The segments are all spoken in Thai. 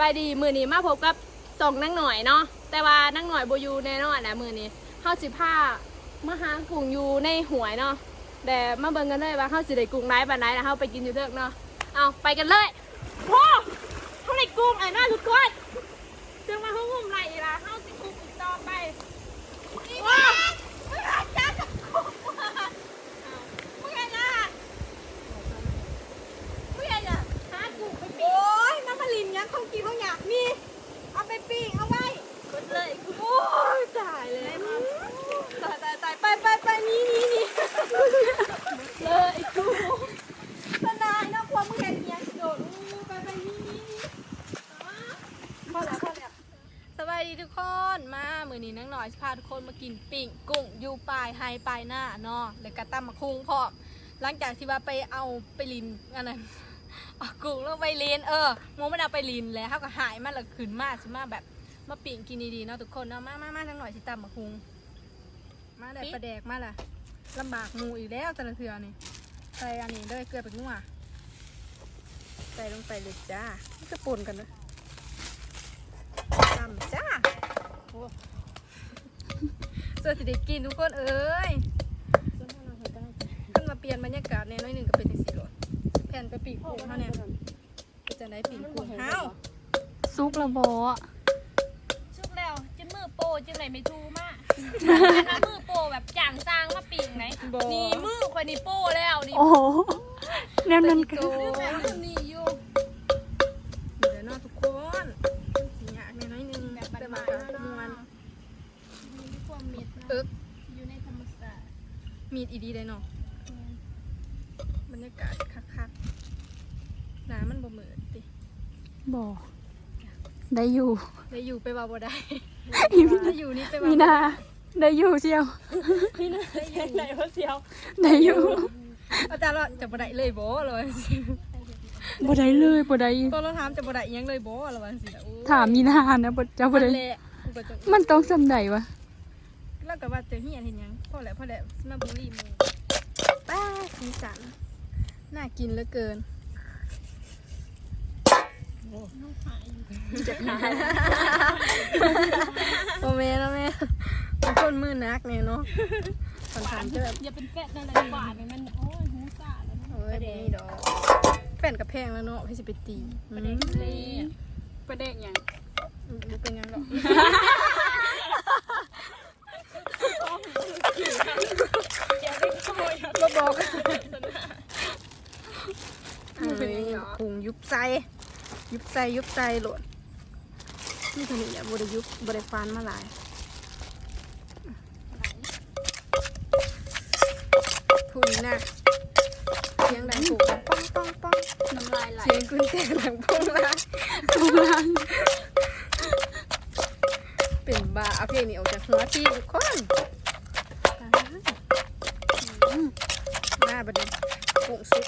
บายดีมือนี้มาพบกับสองนั่งหน่อยเนาะแต่ว่านั่งหน่อยโบอยูแน่นอนนะมือนี้เข้าสิผ้ามาหากุ้งอยู่ในหวยเนาะแต่มาเบิ่งกันเลยว่าเข้าสิได้กุ้งได้ปานไหนะเข้าไปกินอยู่เถอะเนาะเอาไปกันเลยโอ้เขาได้กุ้งไอ้น่าทุกคนจึงมาเขางุ่มไรอีละเข้าสิกุ้งอีกต่อไปว้าวจับกุ้งเอามึงไงล่ะมึงไงล่ะหากุ้งไปปิ้ง โอ้ยน้ำมะลินยังคงกินคงอยากมีเอาไปปิ้งเอาไว้ กดเลย โอ้ยตายเลยตายตายตายไปไปไปนี่นี่นี่ เลยกู สนายนะความมึงเห็นยังโดดอู้ไปไปนี่นี่นี่พอแล้วพอแล้ว สวัสดีทุกคนมามือนี้นังหน่อยสิพา ทุกคนมากินปิ้งกุ้งอยู่ปลายไฮปลายหน้าเนาะแล้วก็ตำมะคุงพร้อมหลังจากที่ว่าไปเอาไปลินอันนั้นเอากุ้งแล้วไปลินเออโมไม่ได้เอาไปลินแล้วเขาก็หายมาแล้วขึ้นมาสิมาแบบมาปิ้งกินดีๆเนาะทุกคนเนาะมามามานังหน่อยสิตำมะคุงมาได้ประแดกมาล่ะลำบากหมูอีกแล้วแต่ละเทือนี่ใส่อันนี้ด้วยเกลือเป็กนัวใส่ลงไปเลยจ้าจะปนกันนะ สื้อสิได้กินทุกคนเอ้ยขึ้นมาเปลี่ยนบรรยากาศแน่น้อยหนึ่งก็เป็นจังสีรถแผ่นไปปีกกุ้งเขาเนี่ยเป็นจะได้ปีกกุ้งเฮาซุกระบอชุกแล้วจิ้มมือโปจิ้มไหนไม่ทูมากนะมือโปแบบจางซางมาปีกไหนนี่มือคนนี้โปแล้วนี่โอ้โหแนั่นนั่นโตก็นี่อยู่ ดอีดีเลยเนาะบรรยากาศคักๆน้ำมันบ่เหมือนติบอได้อยู่ ได้อยู่ไปว่าบ่ได้อีมีได้อยู่นี่ไปว่ามีนา ได้อยู่เชียวไหนวะเสียวได้อยู่อาจารย์เราจะบ่ได้เลยบ่เลยบ่ได้เลยบ่ได้ตอนเราถามจะบ่ได้อิหยังเลยบ่ละวันสิโอ้ถามมีนานะบ่เจ้าบ่ได้แหละกูก็จะมันต้องสำใดวะ แล้วก็ว่าเจอเฮียนเห็นหยังพอแล้วพอแล้วมาบุรีหมูป้าสีสันน่ากินเหลือเกินจะขายโอเมนโอเมนมันคนมือนักเนี่ยเนาะคนทำจะแบบอย่าเป็นแฟนอะไรหวานมันโอ้ยหูสาแล้วนะเอ้ยบ่มีดอกแฟนกับแพงแล้วเนาะพี่สิไปตีอืมเลยประเด็กอย่างบ่เป็นหยังหรอก บ่บอกเอ้ยพุงยุบใจยุบใจยุบใจโหลดนี่คนนี้เนี่ยบริยุบบริฟานมาหลายพูดนะเสียงดังผูกป้องป้องป้องน้ำลายไหลเสียงกุญแจดังป้องลายทุกร้านเป็นบ้าเอาเพลงนี้ออกจากหัวที่ทุกคนหน้าบัดนี้กุ้งซุ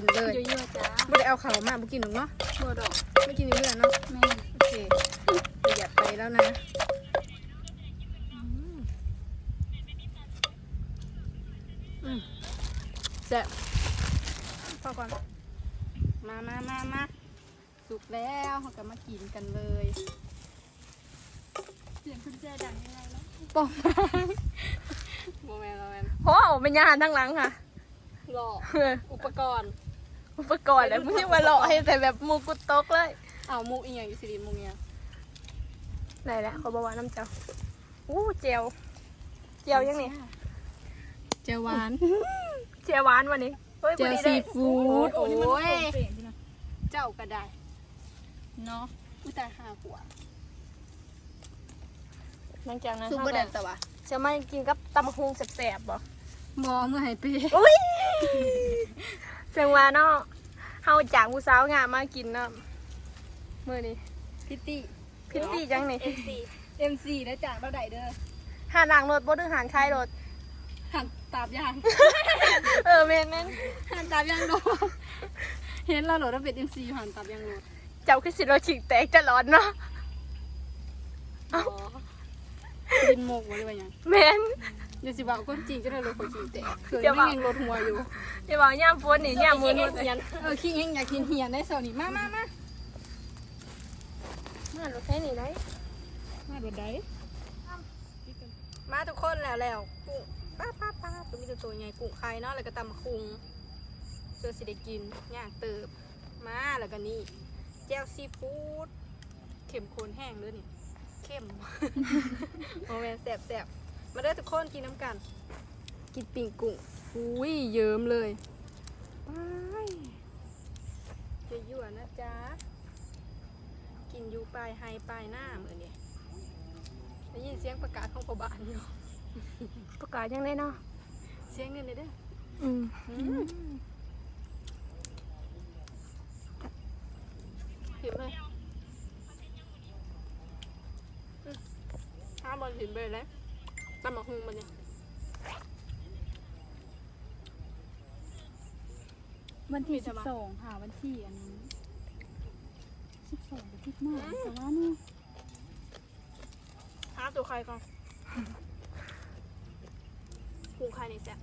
กเลยกินเลยเยอะๆจ้าไม่ได้เอาเขามาบุกินหนึ่งเนาะบัวดอกไม่กินเรื่อยๆเนาะแม่โอเคประหยัดไปแล้วนะอืมแซ่บพอก่อน มามามามาสุกแล้วเราก็มากินกันเลยเสียงคุณแจดังยังไงแล้วปองโมเมนต์โมเมนต์โอ้เป็นยาทั้งหลังค่ะหล่ออุปกรณ์ อุปกรณ์แล้วมึงยังมาหลอกให้แต่แบบมูกุตกเลยเอามุกอีกอย่างอยู่สิริมุกเนี่ยไหนแหละเขาบอกว่าน้ำเจ้าอู้เจียวเจียวยังนี่เจหวาน เจียวหวานวันนี้ฮ้ยเจพอลดีซีเลยฟู้ดโอ้โอ้ยยเจ้าก็ได้เนาะอุ้ยแต่ห้าขวดหลังจากนั้นซุปเปอร์แดนแต่ว่าจะมากินกับตำบักฮุงแสบๆบ่มอเมื่อไหร่ปีอุ้ย เสียงว่าเนาะเฮาจากผู้สาวงามมากินเนาะมื้อนี้พิตตี้พิตตี้จังนี่เอ็มซีได้จากเราได้เด้อหาล้างรถบ่ถึงหานคายรถ หันตาบยางเออแม่นแม่นหันตาบยางโดนเห็นเราโหลดว่าเป็นเอ็มซีหันตาบยางโหลดเจ้าคือสิเราฉิกแตกจะร้อนเนาะอ๋อเป็นโมกวะหรือว่าหยังแม่น อย่าสิบอกคนจริงจะได้รถคนจริงแต่เคยเดี๋ยวไม่บอกยังรถหัวอยู่อย่าบอกย่ามฝนนี่ย่ามมือนุดเออขี้เองอยากกินเหียนได้เสาร์นี้มามามาเมื่อเราใช้นี่ได้มาบ่ได้มาทุกคนแล้วแล้วกุ้งป้าป้าป้าตัวมีแต่ตัวใหญ่กุ้งไข่เนาะแล้วก็ตำมะคุงเสื้อสิได้กินย่างเติบมาแล้วก็นี่แจ่วซีฟู้ดเข้มข้นแห้งเลยนี่เข้มโอ้แม่นแสบแสบ มาเด้อทุกคนกินน้ำกัน กินปิ่งกุ้งอุ้ยเยิ้มเลยไปจะยั่วๆนะจ๊ะ กินอยู่ปลายไฮปลายหน้าเหมือนนี่ได้ยินเสียงประกาศของพ่อบ้านอยู่ประกาศยังไงเนาะเสียงเงินเลยเด้ออืมถิมเลยอืมห้าบอลถิมไปเลย ตำมะฮุงมันเนี่ยวันที่สิบสองค่ะวันที่อันนี้สิบสองอาทิตย์หน้าแต่ว่านี่ห้าตัวใครก่อนกุ้งใครนี่แซ่บ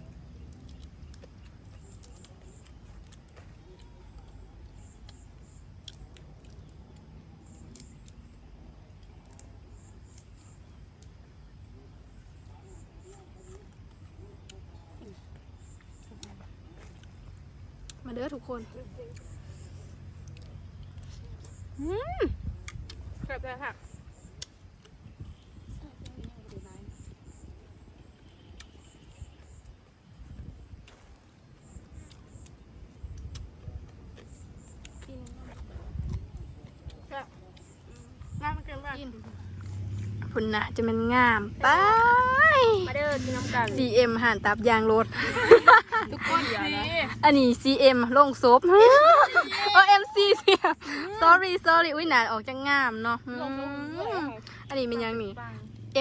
มาเด้อทุกคนอืมแซ่บเลยค่ะน้ำมันเกินไปพุ่นนะจะมันงามไปมาเด้อกินน้ำกัน CM ห่านตับยางรถ ทุกคนเดี๋ยวนะอันนี้ CM ลงซบเออ MC เสีย sorry sorry อุ้ยหนาออกจะงามเนาะอืมอันนี้เป็นยังนี่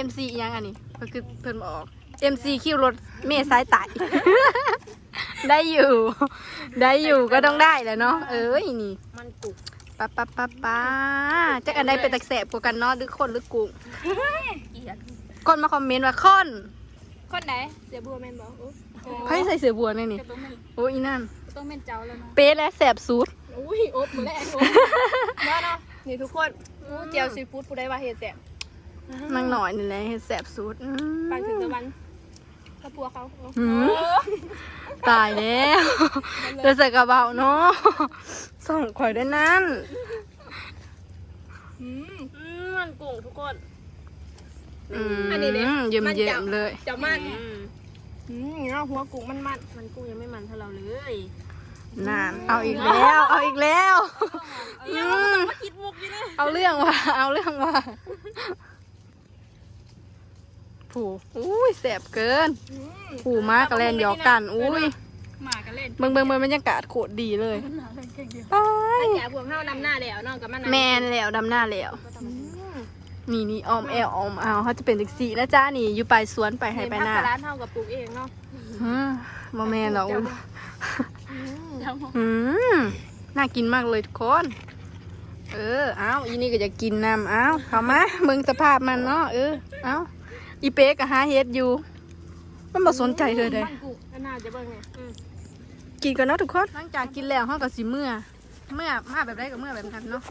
MC อีหยังอันนี้เพิ่นคือเพิ่นบอก MC คิวรถเมย์สายไต่ได้อยู่ ได้อยู่ก็ต้องได้แหละเนาะเอ้ยนี่มันกุกป้าป้าป้าป้าจักอันใดเป็นตะแสบกว่ากันเนาะหรือคนหรือกุ้งเอียดคนมาคอมเมนต์ว่าค่อนคนไหน เสียบัวแม่นบอก โอ้ใครใส่เสือบัวเนี่ยนี่ก็ต้องเป็นโอ้ยอีนั่นก็ต้องเป็นเจ้าแล้วเนาะเป๊ะและแสบสุดอุ้ยโอ๊บมือแรกโอ๊บมาเนาะนี่ทุกคนอู้เจียวซีฟู้ดผู้ใดว่าเฮ็ดแซ่บนางหน่อยนี่แหละเฮ็ดแสบสุดอืมไปถึงตะวันกระปัวเขาโอ้หืม ตายแล้วเดี๋ยวใส่กระเป๋าเนาะส่งข่อยด้วยนั่น อืมมันกุ้งทุกคนอืมอันนี้ดิเยี่ยมมันเยี่ยจับมเลย จะมัน อืมเนาะหัวกุ้งมันมันมันกุ้งยังไม่มันเท่าเราเลยนานเอาอีกแล้ว เอาอีกแล้วอืมมาคิดมุกอยู่เนี่ยเอาเรื่องว่ะเอาเรื่องว่ะผูอุ้ยแสบเกิน ผูมากกระแลนหยอกกัน อุ้ยหมากันเล่นเบิ่งเบิ่งเบิ่งบรรยากาศโคตรดีเลยหมาเล่นเก่งเดียวไปถ้าแก่พวกเฮาดำหน้าแล้วเนาะกับมันแมนแล้วดำหน้าแล้ว นี่นี่ออมแอลออมเอาเขาจะเป็นจักสีนะจ้านี่อยู่ปลายสวนไปให้ไปหน้าผักสลัดเฮากับปลูกเองเนาะอืมบ่แมนหรอกเจ้าอืมน่ากินมากเลยทุกคน เออ เอาอีนี่ก็จะกินน้ำเอาเข้ามามึงสภาพมันเนาะเออ เอาอีเป๊กก็หาเฮ็ดอยู่ มันบ่สนใจเลยเด้มันกุ้งอันน่าจะเบิ่งไงอืมกินก่อนเนาะทุกคน หลังจากกินแล้วเฮาก็สิเมื่อ เมื่อมาแบบไรก็เมื่อแบบนั้นเนาะ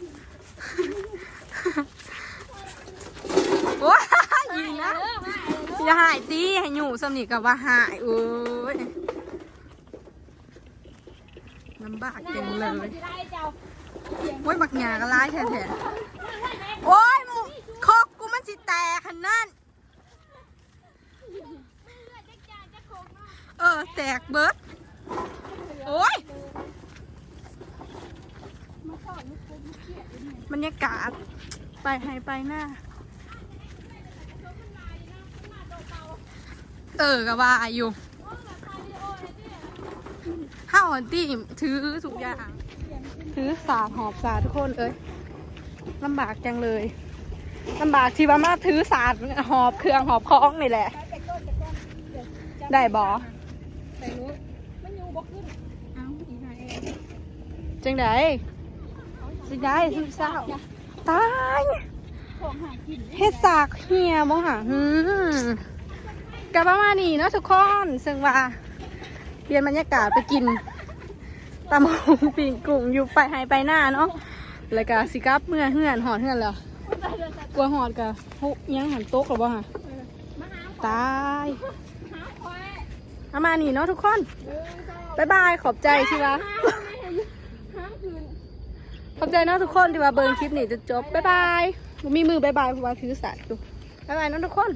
โอ้ยยิงนะอย่าหายตีให้อยู่สำนีกับว่าหายโอ้ยลำบากจังเลยโอ้ยบักหยากร้ายแท้ๆโอ้ยมูคอกกูมันสิแตกขนาดเออแตกเบิร์ดโอ้ยบรรยากาศไปให้ไปหน้า เออก็ว่าอยู่ห้าวันที่ถือทุกอย่าง ถือสาหอบสาทุกคนเอ้ยลำบากจังเลยลำบากที่ว่ามาถือสาหอบเครื่องหอบคล้องนี่แหละ ได้บอใส่นู้นมันอยู่บ่งจังไดสิได้สุดเศร้าตายเฮ็ดสากเฮียบ่หะหืม กับประมาณนี้เนาะทุกคนซึ่งว่าเปลี่ยนบรรยากาศไปกินตำหงปิ่งกุ้งอยู่ไปให้ไปหน้าเนาะแล้วก็สิกับเมื่อเฮือนหอดเฮือนแล้วกลัวหอดกะฮุยังหันโต๊ะหรือบ่ฮะตายเอามาณนี่เนาะทุกคนบายบายขอบใจที่ว่าขอบใจเนาะทุกคนที่ว่าเบิร์คลิปนี่จะจบบ๊ายบายมีมือบ๊ายบายเพราะว่าถือสายอยู่บ๊ายบายเนาะทุกคน